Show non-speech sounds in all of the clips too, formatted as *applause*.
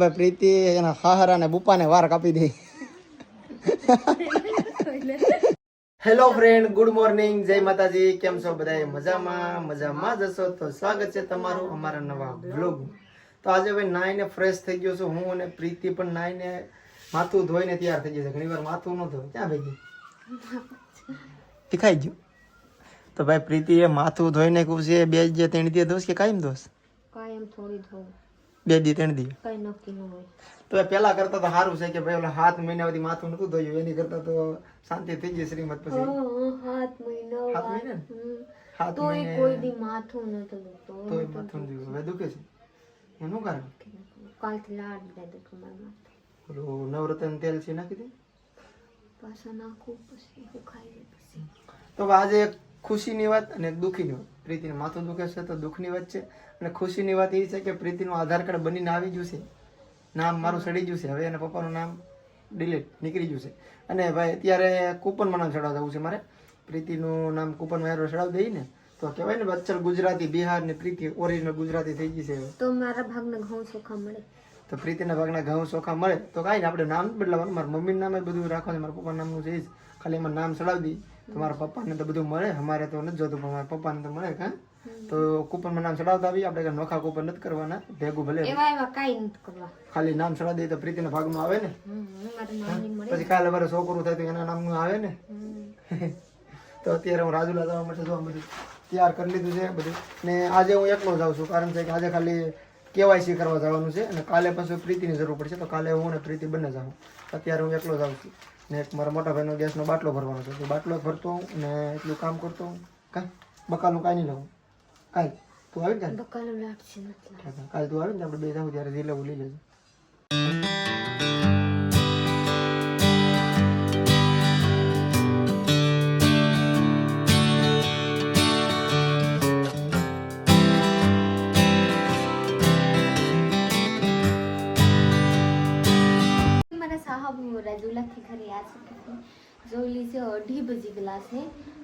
ભાઈ પ્રીતિ એના હાહરા ને બુપાને વાર કાપી દે. હેલો ફ્રેન્ડ ગુડ મોર્નિંગ જય માતાજી. કેમ છો બધા મજામાં? મજામાં જશો તો સ્વાગત છે તમારું અમારા નવા બ્લોગ તો આજે ભાઈ નાઈને ફ્રેશ થઈ ગયો છું હું અને પ્રીતિ પણ નાઈને માથું ધોઈને તૈયાર થઈ જશે ઘણી વાર માથું ન ધોય ક્યાં ભાઈ દેખાઈ ગયું. તો ભાઈ પ્રીતિએ માથું ધોઈને કહું છે બે જે તેણી દે દોષ કે કાયમ દોષ કાયમ થોડી ધોવું. બે દી ત્રણ દી. કઈ નક્કી ન હોય. તો પેલા કરતા તો સારું છે કે ભાઈ ઓલા હાથ મહિના સુધી માથું નતું ધોયું એની કરતા તો શાંતિ થઈ ગઈ શ્રીમદ પછી. હાથ મહિનો હાથ મહિના? તોય કોઈ દી માથું નતું દુખતું તોય માથું ધોયું. હવે દુખે છે? એનું કારણ? કાલથી લાડ દે દુખે મારા માથું. ઓલું નવરત્ન તેલ છે નાખી દે? પાછા નાખું પછી હું ખાઈ લઉં પછી. તો આજે એક ખુશીની વાત અને દુઃખીની વાત. પ્રીતિને માથું દુખે છે તો દુઃખની વાત છે. અને ખુશીની વાત એ છે કે પ્રીતિનું આધાર કાર્ડ બનીને આવી ગયું છે. નામ મારું ચડી ગયું છે. હવે એના પપ્પાનું નામ ડિલીટ નીકળી ગયું છે. અને ભાઈ અત્યારે કૂપનમાં નામ ચડાવતા જવું છે મારે. પ્રીતિનું નામ કૂપનમાં એરો ચડાવી દઈએ ને તો કહેવાય ને અચ્છર ગુજરાતી બિહાર ને પ્રીતિ ઓરિજિનલ ગુજરાતી થઈ ગઈ છે તો મારા ભાગને ઘઉં ચોખા મળે. તો પ્રીતિના ભાગના ઘઉં ચોખા મળે. તો કાંઈ ને આપણે નામ બદલાવાનું. મારા મમ્મીનું નામે બધું રાખવાનું મારા પપ્પાના નામનું છે જ. ખાલી એમાં નામ ચડાવી દઈ તો મારા પપ્પાને તો બધું મળે અમારે તો નથી જોતું પણ મારા પપ્પાને તો મળે કાં તો કૂપનમાં નામ ચડાવતા આવી આપણે કાંઈ નોખા કૂપન નથી કરવાના ભેગું ભલે. એવા એવા કાંઈ નથી કરવા. ખાલી નામ ચડાવી દઈએ તો પ્રીતિના ભાગમાં આવે ને? પછી કાલે મારે છોકરું થાય તો એના નામનું આવે ને? *laughs* તો અત્યારે હું રાજુલા જવા માટે જોવા બધું તૈયાર કરી લીધું છે બધું. ને આજે હું એકલો જાઉં છું કારણ છે કે આજે ખાલી કેવાયસી કરવા જવાનું છે અને કાલે પછી પ્રીતિની જરૂર પડશે તો કાલે હું ને પ્રીતિ બંને જાઉં. અત્યારે હું એકલો જાઉં છું. ને એક મારા મોટા ભાઈનો ગેસનો બાટલો ભરવાનો છે. તો બાટલો ભરતો હું ને એટલું કામ કરતો હું. કાંઈ? બકાલું કાંઈ નહીં લઉં. કાંઈ? તું આવી ને બકાલો લાગશે કાલે તું આવી ને આપણે બે જાઉં ત્યારે જે લેવું લઈ લેજો. मेरा साहब રાજુલા થી ઘરે આ ચુકે છે જોઈ લીજે અઢી બજી ગ્લાસ છે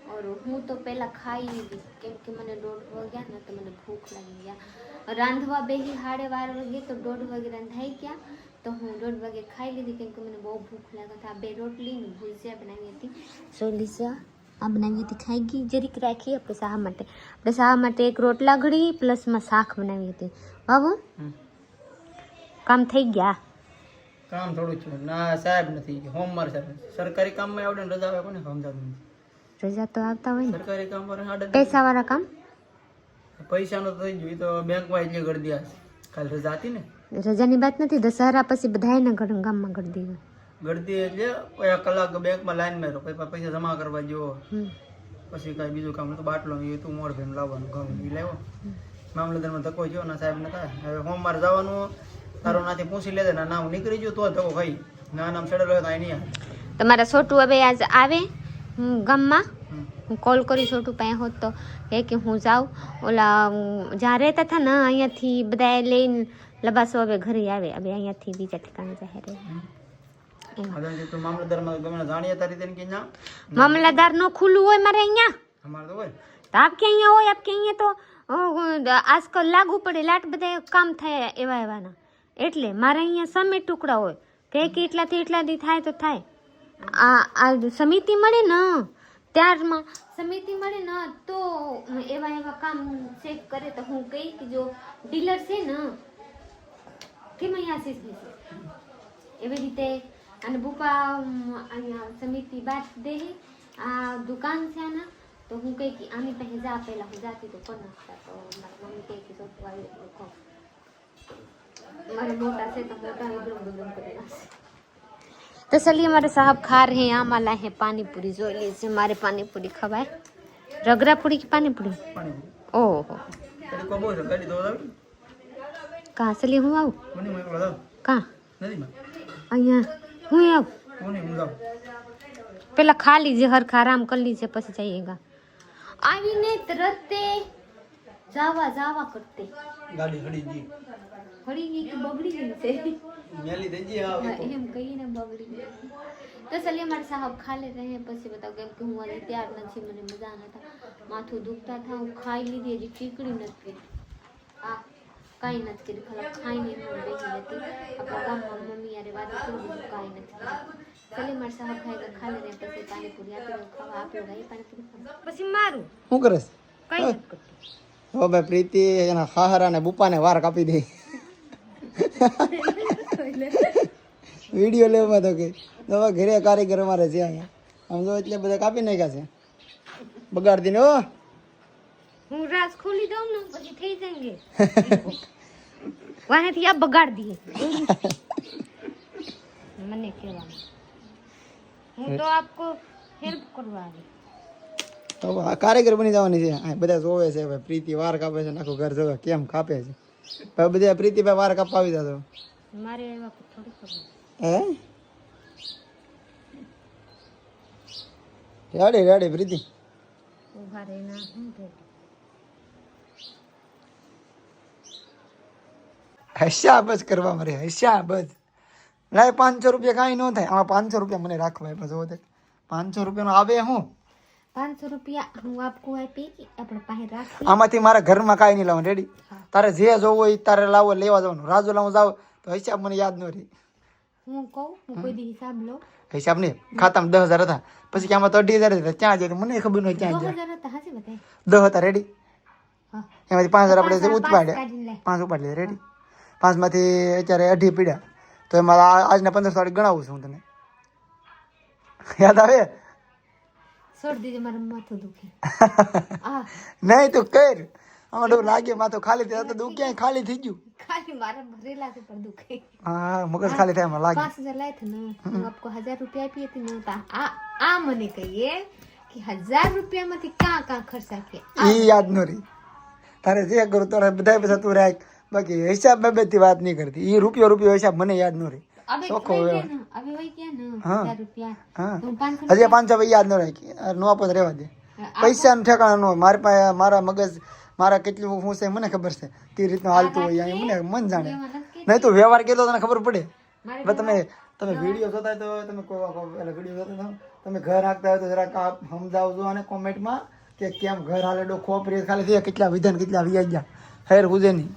और હું તો પહેલા ખાઈ લીધી કેમ કે મને દોઢ વાગ્યા ને તો મને ભૂખ લાગી ગયા રાંધવા બેહી સાડે બાર વાગે તો દોઢ વાગે રંધાઈ ગયા તો હું દોઢ વાગે ખાઈ લીધી કેમ કે મને બહુ ભૂખ લાગી હતી આ બે રોટલી ને ભૂજિયા બનાવી હતી જોઈ લીજે આ બનાવી હતી ખાઈ ગઈ જરીક રાખી આપણે શાહ માટે આપણે શાહ માટે એક રોટલા ઘડી પ્લસમાં શાક બનાવી હતી બાબુ કામ થઈ ગયા કામ થોડું છે ના સાહેબ નથી. હોમવાર સાહેબ સરકારી કામમાં આવડે ને રજા આવે કોને સમજાતું નથી. રજા તો આવતા હોય ને. સરકારી કામ પર આડે પૈસા વાળા કામ? પૈસાનો તો થઈ ગયું. તો બેંકમાં એટલે ગરદી દીધા કાલ રજા હતી ને. રજાની વાત નથી દશહરા પછી બધાયને ગામમાં ગરદી હોય ગરદી એટલે કલાક બેંકમાં લાઈનમાં રહો પછી પૈસા જમા કરવા જો પછી કાંઈ બીજું કામ તો બાટલો એ તું મોડ ભેમ લાવવાનું ઘઉં એ લાવ્યો મામલતદારમાં ધક્કો જો ના સાહેબ ને થાય હવે સોમવાર જવાનું. તારો નાથી પૂછી લેજે ના નામ નીકળી ગયું તો ધક્કો ખાઈ ના નામ ચડેલો હોય તો અહીં નહીં તમારા છોટું હવે આજ આવે ગામમાં? હું કોલ કરી છોટું પાસે હોત તો. કહે કે હું જાઉં. ઓલા જ્યાં રહેતા હતા ને અહીંયાથી બધા લઈને લબાસો હવે ઘરે આવે. હવે અહીંયાથી બીજા ઠેકાણે જાહેર કે ના? મામલાદાર નો ખુલ્લું હોય મારે અહીંયા? તો આપ કે અહીંયા હોય? આપ કે અહીંયા તો આજકાલ લાગુ પડે. લાટ બધા કામ થાય એવા એવાના. એટલે મારે અહીંયા સમે ટુકડા હોય. કે એટલાથી એટલા દી થાય તો થાય. આ આ સમિતિ મળે ને, ત્યારમાં સમિતિ મળે ને, તો એવા એવા કામ ચેક કરે તો હું કહી કે જો ડીલર છે ને, કેમ અહીંયા આશીષ છે એવી રીતે અને બુપા અહીંયા સમિતિ બાદ દે આ દુકાન છે આના, તો હું કહી કે આની પાસે જા, પહેલાં હું જાતી તો કોણ નાખતા? તો મારી મમ્મી કહી કે સોટું तो चलिए हमारे साहब खा रहे हैं आम लाए है पानी पूरी जो से हमारे पानी पूरी खवाए रगरा पूरी की पानी पूरी ओहो। कहाँ से लिए हूँ आओ पहला खा लीजिए हर खा आराम कर लीजिए पस जाइएगा। आवीने तरते। જાવા જાવા કરતે ગાડી હડી ગઈ હળી ગઈ કે બગડી ગઈ છે મેલી થઈ ગઈ હા હા, એમ કહીને બગડી ગઈ તો ચલીએ મારે સાહેબ ખા લેતે હે પછી બતાવ કેમ કે હું આજે તૈયાર નથી મને મજા નતા માથું દુખતા હતા હું ખાઈ લીધી હજી ચીકડી નથી આ કાંઈ નથી કર્યું ખાલી ખાઈને એમને બેસી હતી આપણા ગામમાં મમ્મી યારે વાત કરી બીજું કાંઈ નથી કર્યું ખાલી મારા સાહેબ ખાઈ ગયા ખાલી ને પછી પાણીપુરી આપી દઉં ખાવા આપ્યો ગાઈ પાણીપુરી ખાવા. પછી મારું શું કરે છે કઈ નથી હો ભાઈ પ્રીતિ એના હાહરા ને બુપાને વાર કાપી દે. વીડિયો લેવા તો કે દવા ઘરે કારીગર અમારે છે આમ જો એટલે બધા કાપી નાખ્યા છે. બગાડતી ને ઓ હું રાસ ખોલી દઉં ને, પછી થઈ જાયંગે વાનેથી આ બગાડ દીએ. મને કહેવાનું. હું તો આપકો હેલ્પ કરવા આવી. તો કારીગર બની જવાની છે. આ બધા જોવે છે ભાઈ પ્રીતિ વાર કાપે છે નાખું ઘર જોવે કેમ કાપે છે. ભાઈ બધા પ્રીતિ ભાઈ વાર કાપાવી જતો મારે હે? Ready ready Priti. ઊભા રહીને શું થાય? હસ્યા કરવા મારે હસ્યા બસ લાય પાંચસો રૂપિયા કાંઈ ન થાય. આમાં પાંચસો રૂપિયા મને રાખવા પછી જોવો તે. પાંચસો રૂપિયાનો આવે હું? પાંચસો રૂપિયા હું આપકો આપી આપણે પાસે રાખી. આમાંથી મારા ઘરમાં કાંઈ નહીં લાવવાનું રેડી તારે જે જોવું હોય તારે લાવો લેવા જવાનું. રાજુ લાવું જાવ. તો હિસાબ મને યાદ ન રહી. હું કહું હું કોઈ દી હિસાબ લઉં. હિસાબ નહીં ખાતામાં દસ હજાર હતા. પછી કે તો અઢી હજાર હતા. ક્યાં જાય મને ખબર ન હોય ક્યાં જાય હતા હાસી બતાય દસ હતા રેડી એમાંથી પાંચ હજાર આપણે પાંચ ઉત્પાડ્યા પાંચ ઉપાડી લીધા રેડી પાંચમાંથી અત્યારે અઢી પીડ્યા. તો એમાં આજના પંદરસો તારીખ ગણાવું છું હું તને. યાદ આવે? છોડ *laughs* તો મારું માથું દુખે. નહીં તું કર. આમાં ડર લાગે *laughs* માથું ખાલી થયા તો દુઃખ ક્યાંય ખાલી થઈ ગયું. ખાલી મારા ભરેલા છે પણ દુખે. હા મગજ ખાલી થાય એમાં લાગે. પાંચ હજાર લાય थे હું આપકો હજાર રૂપિયા આપી હતી ને આ આ મને કહીએ કે હજાર રૂપિયામાંથી કાં કાં ખર્ચા કે ઈ યાદ ન રહી. તારે જે કરું તારે બધા પૈસા તું રાખ. બાકી હિસાબ બાબતથી વાત નહીં કરતી. ઈ રૂપિયો રૂપિયો હિસાબ મને યાદ ન રહી. હજી પાંચસો ભાઈ યાદ ન રાખી નો આપો રહેવા દે. પૈસા નું ઠેકાણા નો. મારી પાસે મારા મગજ મારા કેટલું હું છે મને ખબર છે. તે રીતનું હાલતું હોય મને મન જાણે. નહીં તો વ્યવહાર કેટલો તને ખબર પડે. તમે તમે વીડિયો જોતા તો તમે એટલે વીડિયો જોતા તમે ઘર રાખતા હોય તો જરાક સમજાવજો અને કોમેન્ટમાં કે કેમ ઘર હાલે ડો ખોપરી ખાલી થયા કેટલા વિધાન કેટલા વ્યાજ ગયા હેર હુજે નહીં.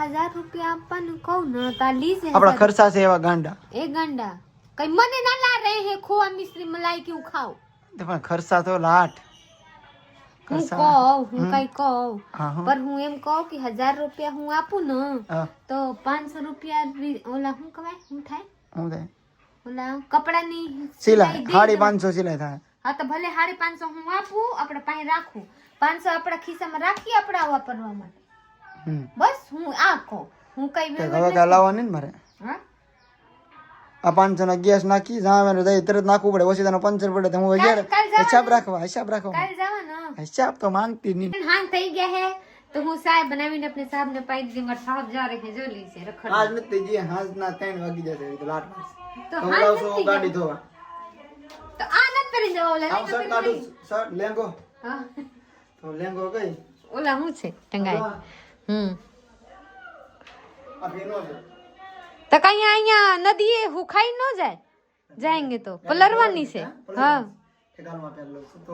હજાર રૂપિયા આપવાનું કહું ને તા લીજે આપણા ખર્ચા છે એવા ગાંડા. એ ગાંડા. કઈ મને ના લા રહે હે ખોવા મિસ્ત્રી મલાઈ કે હું ખાઉં? પણ ખર્ચા તો લાટ. હું કહું હું કઈ કહું. પર હું. એમ કહું કે હજાર રૂપિયા હું આપું ને તો પાંચસો રૂપિયા ઓલા શું કહેવાય? શું થાય? શું થાય? ઓલા કપડાની સિલાઈ. સાડી પાંચસો સિલાઈ થાય. હા તો ભલે સાડી પાંચસો હું આપું આપણે પાસે રાખું. પાંચસો આપણા ખિસ્સામાં રાખી આપણા વાપરવા માટે. બસ હું આ કહું. હું કઈ હવે કાંઈ ને મારે. હા? આ પાંચસો ના ગેસ નાખી જામે દઈ તરત નાખવું પડે. ઓછી તને પંચર પડે તો હું જવાનું. હિસાબ રાખવા હિસાબ રાખવા. હિસાબ તો માંગતી નહીં. હાંગ થઈ ગયા હે તો હું સાહેબ બનાવીને આપણે સાહેબ ને પાઈ દીધી. મારા સાહેબ જા રહે જો લી છે રખડ આજ નથી જે હાજ ના ત્રણ વાગી જશે તો લાટ મારશે. તો હાંજ નથી ગાડી ધોવા. તો આ ન કરી દો ઓલા આમ શર્ટ કાઢું શર્ટ લેંગો. હા. તો લેંગો કઈ? ઓલા હું છે ટંગાઈ. હમ આ ભીનો છે તો કઈ અહીંયા નદીએ હુખાઈ ન જાય જાયેંગે તો પલરવાની છે હા ઠેકાણમાં પહેરલો છે તો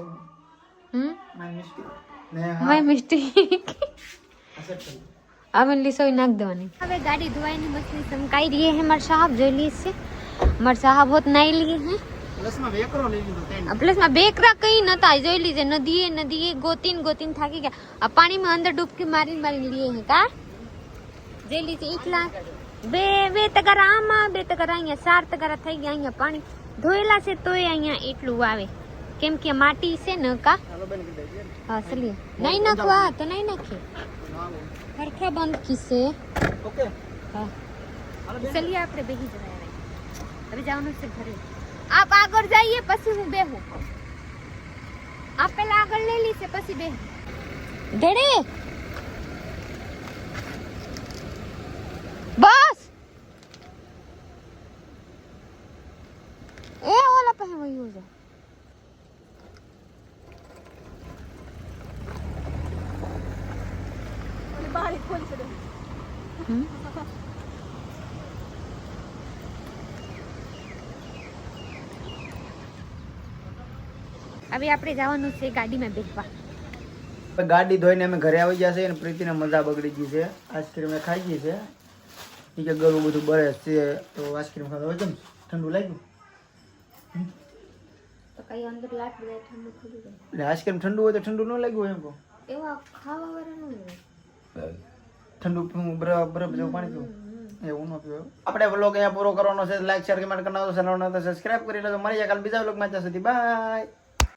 હમ મારી મુશ્કેલ ને હા માય મિસ્ટેક આ શર્ટ પહેરલો. અમે લીસોઈ નાખ દેવાની હવે ગાડી ધોવાની મશીન સમકાઈ રહી है हमारे साहब जो लिए से हमारे साहब बहुत नाई लिए हैं પ્લસમાં બેકરા કઈ નતા જોઈ લીધે નદીએ નદીએ ગોતીન ગોતીન થાકી ગયા. આ પાણીમાં અંદર ડૂબકી મારી મારી લીએ હે કા? જે લીધે એકલા બે બે તગારા આમાં બે તગારા અહીંયા ચાર તગારા થઈ ગયા અહીંયા પાણી ધોયેલા છે તોય અહીંયા એટલું આવે. કેમ કે માટી છે ને કા? હા ચલીએ. નહીં નાખવા તો નહીં નાખીએ. હરખા બંધ કિસ્સે ઓકે હા. ચલીએ આપણે બેહી જવાય હવે જવાનું છે ઘરે. આપ આગળ જઈએ પછી હું બેહું. આપ પેલા આગળ લઈ લીશે પછી બે ધડે બસ! એ ઓલા પછી વયું જા. હમ? હવે આપણે જવાનું છે ગાડીમાં બેસવા. ગાડી ધોઈને અમે ઘરે આવી ગયા છે અને પ્રીતિને મજા બગડી ગઈ છે. આઈસ્ક્રીમ એ ખાઈ ગઈ છે. કે ગળું બધું બળે છે. તો આઈસ્ક્રીમ ખાતો હોય કેમ ઠંડુ લાગ્યું? એટલે આઈસ્ક્રીમ ઠંડુ હોય તો ઠંડુ ન લાગ્યું એમ કહું. ઠંડુ બરફ બરફ જેવું પાણી પીવું. એવું ન પીવું આપણે વ્લોગ અહીંયા પૂરો કરવાનો છે. લાઈક શેર કમેન્ટ કરવાનો છે. સબસ્ક્રાઇબ કરી લેજો. મળી જાય કાલ બીજા વ્લોગમાં ત્યાં સુધી બાય